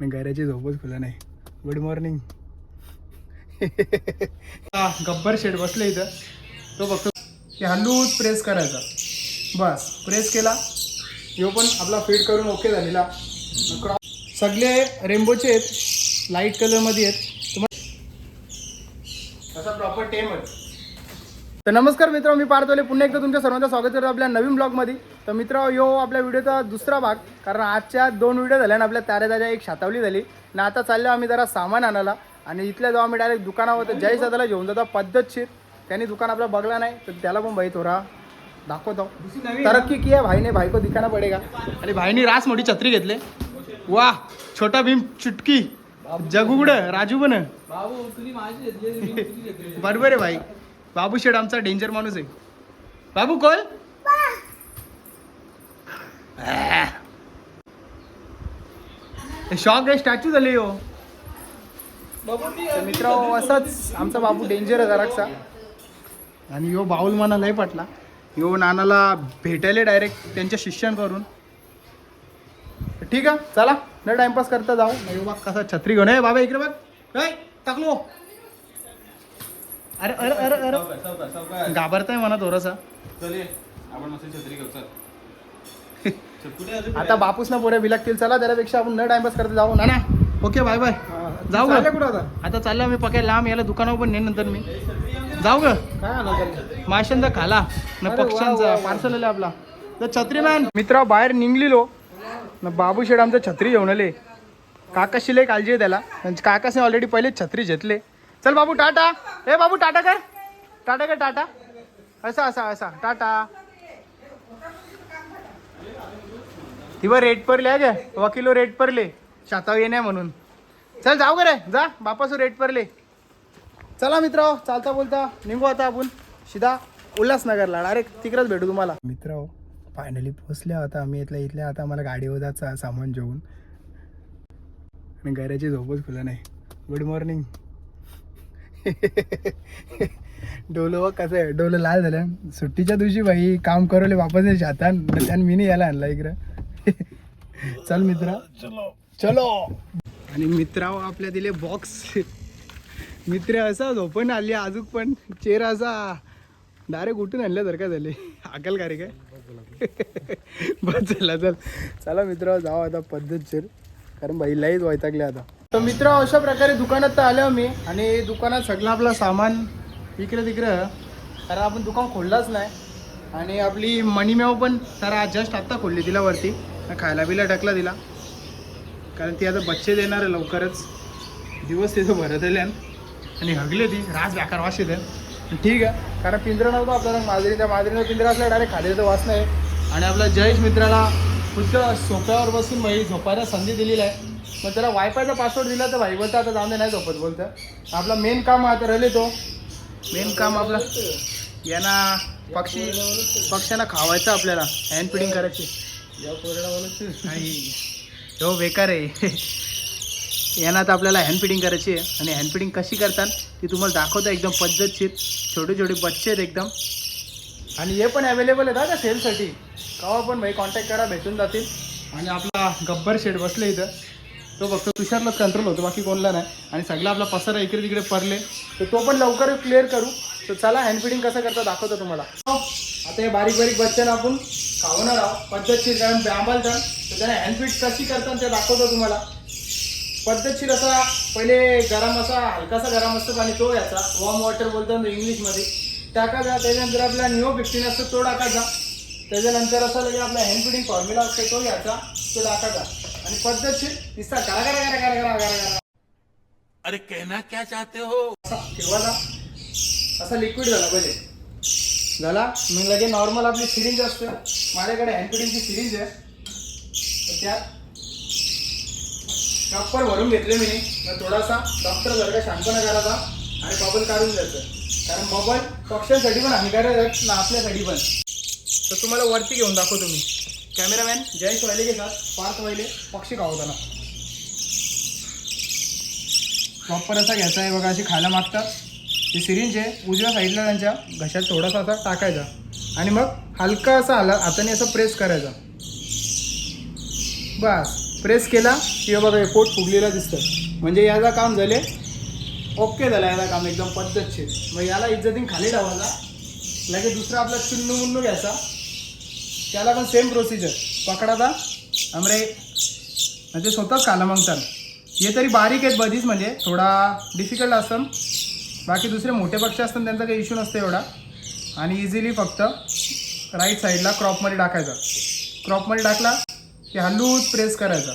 आणि घराची झोपच खुला नाही. गुड मॉर्निंग गब्बर शेड बसले इथं. तो बघतो की हल्लूच प्रेस करायचा. बस प्रेस केला. ह्यो पण आपला फिट करून ओके झालेला. सगळे रेनबोचे आहेत लाइट कलरमध्ये आहेत. तुम्हाला तसा प्रॉपर टेम आहे. तर नमस्कार मित्र मी पार्थोले पुन्हा एकदा तुमच्या सर्वांचं स्वागत करतो आपल्या नवीन ब्लॉगमध्ये. तर मित्र यो आपल्या व्हिडिओचा दुसरा भाग कारण आजच्या दोन व्हिडिओ झाल्या ना आपल्या ताऱ्या ताऱ्या एक शातावली झाली. आणि आता चाललो आम्ही जरा सामान आणायला. आणि इथल्या जाऊ आम्ही डायरेक्ट दुकानावर तर जय सदाला घेऊन जातो पद्धतशीर. त्यांनी दुकान आपला बघला नाही तर त्याला पण भाई थोडा दाखवतो. तरक्की की आहे भाईने भाई को दिखाना पडेगा. आणि भाईने रास मोठी छत्री घेतले. वा छोटा भीम चुटकी. जगुगड राजू पण बरोबर आहे भाई. बाबू शेड आमचा डेंजर माणूस आहे. बाबू कोण शॉक आहे स्टॅच्यू झाले हो. मित्र असाच आमचा बाबू डेंजर आहे जराकसा आणि यो बाऊल मना लय पटला. यो नानाला भेटायला डायरेक्ट त्यांच्या शिष्यांकडून. ठीक आहे चला. न टाइमपास करता जाऊ. नाही बाबा कसा छत्री घेऊन आहे बाबा इकडे बघ. ए, टाकलो. अरे अरे अरे अरे. घाबरताय म्हणा थोडासा. आता बापूस ना पोऱ्या बिलागतील. चला त्यापेक्षा आपण न टाइमपास करता जाऊ. ना ना. Okay bye bye. जाऊ ग. कुठं आता? आता चाललो मी पक्या लांब याला दुकानावर पण नेईन नंतर मी. जाऊ ग. काय माशांचा खाला. न पक्ष्यांचा. पार्सल आले आपला. तर छत्री मॅन मित्र बाहेर निघलेलो. न बाबू शेड आमचं छत्री घेऊन आले. काकाशी लय काळजी आहे त्याला. काकाने ऑलरेडी पहिलेच छत्री घेतले. चल बाबू टाटा. ए बाबू टाटा कर. टाटा कर टाटा. असा असा असा. टाटा. तिवर रेट पडले आहे वकिलो रेट पडले शाताव येणे म्हणून. चल जाऊ गे रे. जा. बापासू रेट पडले चला मित्र चालता बोलता. निघू आता आपण. शिदा उल्हासनगरला. डायरेक्ट तिकडेच भेटू तुम्हाला. मित्र फायनली पोचल्या आता आम्ही इथल्या इथल्या. आता आम्हाला गाडीवर जायचं सामान जेवून. आणि घराची झोपच खुला नाही. गुड मॉर्निंग डोलं बघ कसं आहे. डोलं लाल झालं. सुट्टीच्या दिवशी भाई काम करवले वापस ये शातान त्यानं मी यायला आणला इकडं. चल मित्रा. चलो. चलो. आणि मित्राव आपल्या दिले बॉक्स मित्र असा झोपून आली अजून पण. चेहरा असा डायरेक्ट उठून आणल्या जर का झाले. अकल का रे काय? बस चला चल. चला मित्र जाऊ आता पद्धतशीर. कारण बाई लईच वैतागले आता. तर मित्र अशा प्रकारे दुकानात तर आलो मी आणि दुकानात सगळं आपलं सामान इकडे तिकडं. कारण आपण दुकान खोललाच नाही. आणि आपली मणिमेव पण जरा जस्ट आत्ता खोलली तिला वरती. खायला बिला टाकला तिला. कारण ती आता बच्चे देणार आहे लवकरच. दिवस तिथं भरत आले आणि हगले ती. राज व्याकार वास येते ठीक आहे. कारण पिंजरा नव्हतं आपल्याला माजरी त्या माजरीनं पिंजरा असला डायरेक्ट खाली तर वास नाही. आणि आपल्या जयेश मित्राला खुद्द सोप्यावर बसून माही झोपायला संधी दिलेली आहे. मग त्याला वायफायचा पासवर्ड दिला तर भाई बोलतं आता जाऊन दे नाही झोपत बोलतं. आपला मेन काम आता राहिले तो. मेन काम आपला यांना पक्षी पक्ष्यांना खावायचं आपल्याला हँड फिडिंग करायची. नाही हो बेकार आहे. यांना आता आपल्याला हँड फिडिंग करायची आहे. आणि हँड फिडिंग कशी करतात ती तुम्हाला दाखवतो एकदम पद्धतशीर. छोटे छोटे बच्चे आहेत एकदम. आणि हे पण अवेलेबल आहेत का सेलसाठी केव्हा पण भाई कॉन्टॅक्ट करा भेटून जातील. आणि आपला गब्बर शेड बसले इथं. तो फक्त तुषारलाच कंट्रोल होतो बाकी कोणला नाही. आणि सगळा आपला पसारा इकडे तिकडे पडले. तर तो पण लवकर क्लिअर करू. तर चला हँडफिडिंग कसं करता दाखवतो तुम्हाला. आता हे बारीक बारीक बच्चन आपण खावणार आहोत. पद्धतशीर कारण आंबाल तर त्याला हँडफिट कशी करतात ते दाखवतो तुम्हाला. पद्धतशीर असा पहिले गरम असा हलकासा गरम असतो आणि तो याचा वॉर्म वॉटर बोलतात इंग्लिशमध्ये. टाकायचा त्याच्यानंतर आपला न्यू फिफ्टीन असतो तो टाकायचा त्याच्यानंतर असं लगेच आपला हँड फिडिंग फॉर्म्युला असतो तो याचा तो टाकायचा पद्धतशीर नुसता करा करा करा करा करा करा करा अरे कहना क्या चाहते हो? असा फिरवायचा असा लिक्विड झाला पाहिजे. झाला? मग लगे नॉर्मल आपली सिरिंज असते. माझ्याकडे हँडपिडिंगची सिरिंज आहे. तर त्यात प्रॉपर भरून घेतले मी. मग थोडासा डॉक्टर का शांतपणा करायचा आणि बबल काढून द्यायचं कारण बबल पक्ष्यांसाठी पण हानिकारक आहेत ना आपल्यासाठी पण. तर तुम्हाला वरती घेऊन दाखवतो मी. कॅमेरामॅन जयेश के घेतात पार्थ वाहिले पक्षी खावताना. प्रॉपर असा घ्यायचा आहे बघा अशी खायला मागतात. ते सिरिंज आहे उजव्या साईडला त्यांच्या घशात थोडासा असा टाकायचा. आणि मग हलका असा आला हाताने असं प्रेस करायचा. बस प्रेस केला की बघा हे पोट फुगलेलं दिसतं. म्हणजे याचा काम झाले ओके झालं याला काम एकदम पद्धतशीर. मग याला इज्जतीन खाली ठेवायचा. लगेच दुसरा आपला चुन्नू मुन्नू घ्यायचा. त्याला पण सेम प्रोसिजर पकडाचा आमरे म्हणजे स्वतःच खाला मग तर. हे तरी बारीक आहेत बधीच म्हणजे. थोडा डिफिकल्ट असतं बाकी दुसरे मोठे पक्षी असतात त्यांचा काही इश्यू नसतो एवढा. आणि इझिली फक्त राईट साईडला क्रॉपमध्ये टाकायचा. क्रॉपमध्ये टाकला की हलूच प्रेस करायचा.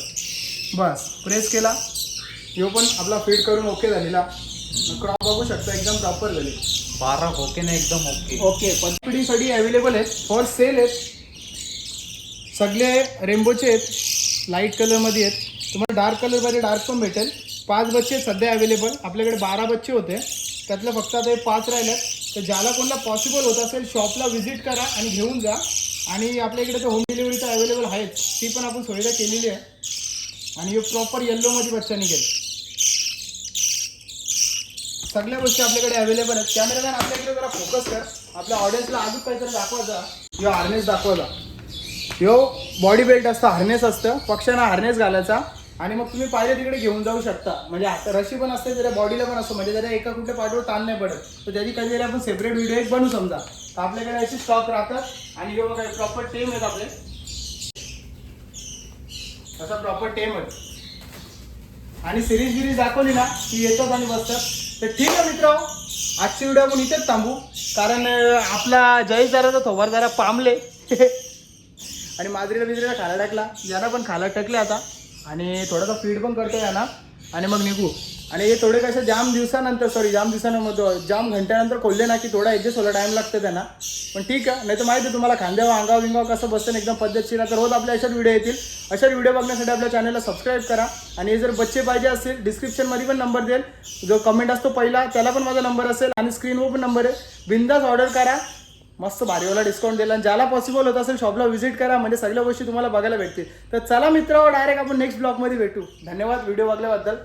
बस. प्रेस केला. ह्यो पण आपला फिट करून ओके झालेला. क्रॉप बघू शकता एकदम प्रॉपर झाली. बारा ओके ना एकदम ओके ओके पद्धतीसाठी अवेलेबल आहेत. फॉर सेल आहेत. सगळे रेनबोचे आहेत लाइट कलरमध्ये आहेत. तुम्हाला डार्क कलरमध्ये डार्क पण भेटेल. पाच बच्चे आहेत सध्या अवेलेबल आपल्याकडे बारा बच्चे होते. त्यातलं फक्त आता हे पाच राहिल्यात तर ज्याला कोणाला पॉसिबल होत असेल शॉपला व्हिजिट करा आणि घेऊन जा. आणि आपल्या इकडे तर होम डिलिव्हरी तर अवेलेबल आहेच ती पण आपण सुविधा केलेली आहे. आणि हे प्रॉपर येल्लोमध्ये बच्चा निघेल सगळ्या गोष्टी आपल्याकडे अवेलेबल आहेत. कॅमेरामॅन आपल्याकडे जरा फोकस कर. आपल्या ऑडियन्सला अजून काहीतरी दाखवायचा किंवा हार्नेस दाखवायचा ह्यो बॉडी बेल्ट असतं हार्नेस असतं. पक्ष्यांना हार्नेस घालायचा. आणि मग तुम्ही पाहिजे तिकडे घेऊन जाऊ शकता. म्हणजे आता रशी पण असते जरा बॉडीला पण असतो. म्हणजे जरा एका कुठे पाठवर ताण नाही पडत. तर त्याची काहीतरी आपण सेपरेट व्हिडिओ एक बनू समजा. तर आपल्याकडे अशी स्टॉक राहतात. आणि हे बघा प्रॉपर टेम आहेत आपले. असा प्रॉपर टेम आहे आणि सिरीज बिरीज दाखवली ना की येतात आणि बसतात. तर ठीक आहे मित्र आजची व्हिडिओ आपण इथेच थांबू. कारण आपला जय जरा थोबार जरा पामले. आणि माजरीला बिजरीला खायला टाकला. याला पण खायला टाकले आता. आणि थोडासा फीड पण करतो यांना. आणि मग निघू. आणि हे थोडे कसे जाम दिवसानंतर सॉरी जाम दिवसानंतर जाम घंट्यानंतर खोलले ना की थोडा ॲडजस्ट होला टाईम लागतं त्यांना. पण ठीक आहे नाही तर माहिती आहे तुम्हाला खांद्यावर अंगाव विंगाव कसं बसतं एकदम पद्धतशीर तर रोज आपल्या अशाच व्हिडिओ येतील. अशा व्हिडिओ बघण्यासाठी आपल्या चॅनलला सबस्क्राईब करा. आणि हे जर बच्चे पाहिजे असेल डिस्क्रिप्शनमध्ये पण नंबर देईल. जो कमेंट असतो पहिला त्याला पण माझा नंबर असेल. आणि स्क्रीनवर पण नंबर आहे. बिंदास ऑर्डर करा. मस्त भारीवाला डिस्काउंट दिला. आणि ज्याला पॉसिबल होत असेल शॉपला व्हिजिट करा. म्हणजे सगळ्या गोष्टी तुम्हाला बघायला भेटतील. तर चला मित्र डायरेक्ट आपण नेक्स्ट ब्लॉगमध्ये भेटू. धन्यवाद. व्हिडिओ बघल्याबद्दल.